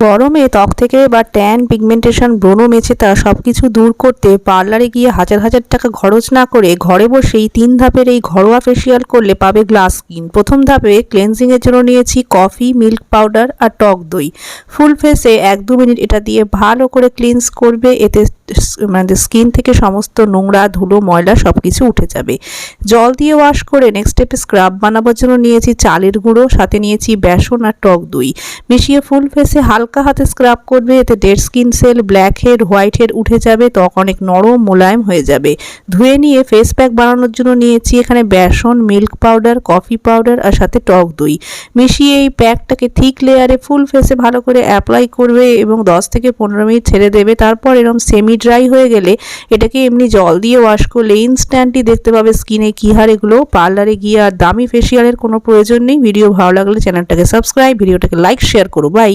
গরমে ত্বক থেকে বা ট্যান, পিগমেন্টেশন, ব্রণ মেছেতা সব কিছু দূর করতে পার্লারে গিয়ে হাজার হাজার টাকা খরচ না করে ঘরে বসেই তিন ধাপের এই ঘরোয়া ফেসিয়াল করলে পাবে গ্লাস স্কিন প্রথম ধাপে ক্লেন্সিংয়ের জন্য নিয়েছি কফি মিল্ক পাউডার আর টক দই। ফুল ফেসে এক দু মিনিট এটা দিয়ে ভালো করে ক্লিনস করবে, এতে মানে স্কিন থেকে সমস্ত নোংরা, ধুলো, ময়লা সব কিছু উঠে যাবে। জল দিয়ে ওয়াশ করে নেক্সট স্টেপে স্ক্রাব বানাবার জন্য নিয়েছি চালের গুঁড়ো, সাথে নিয়েছি বেসন আর টক দই। মিশিয়ে ফুল ফেসে হালকা হাতে স্ক্রাব করবে, এতে dead skin cell blackhead whitehead উঠে যাবে, ত্বক অনেক নরম, মোলায়েম হয়ে যাবে। ধুয়ে নিয়ে ফেস প্যাক বানানোর জন্য নিয়েছি এখানে বেসন মিল্ক পাউডার কফি পাউডার আর সাথে টক দই। মিশিয়ে এই প্যাকটাকে থিক লেয়ারে ফুল ফেসে ভালো করে অ্যাপ্লাই করবে এবং 10 থেকে পনেরো মিনিট ছেড়ে দেবে। তারপর এরকম সেমি ড্রাই হয়ে গেলে এটাকে এমনি জল দিয়ে ওয়াশ করলে ইনস্ট্যান্টই দেখতে পাবে স্কিনে কী হার এগুলো। পার্লারে গিয়ে আর দামি ফেসিয়ালের কোনো প্রয়োজন নেই। ভিডিও ভালো লাগলে চ্যানেলটাকে সাবস্ক্রাইব ভিডিওটাকে লাইক শেয়ার করো। বাই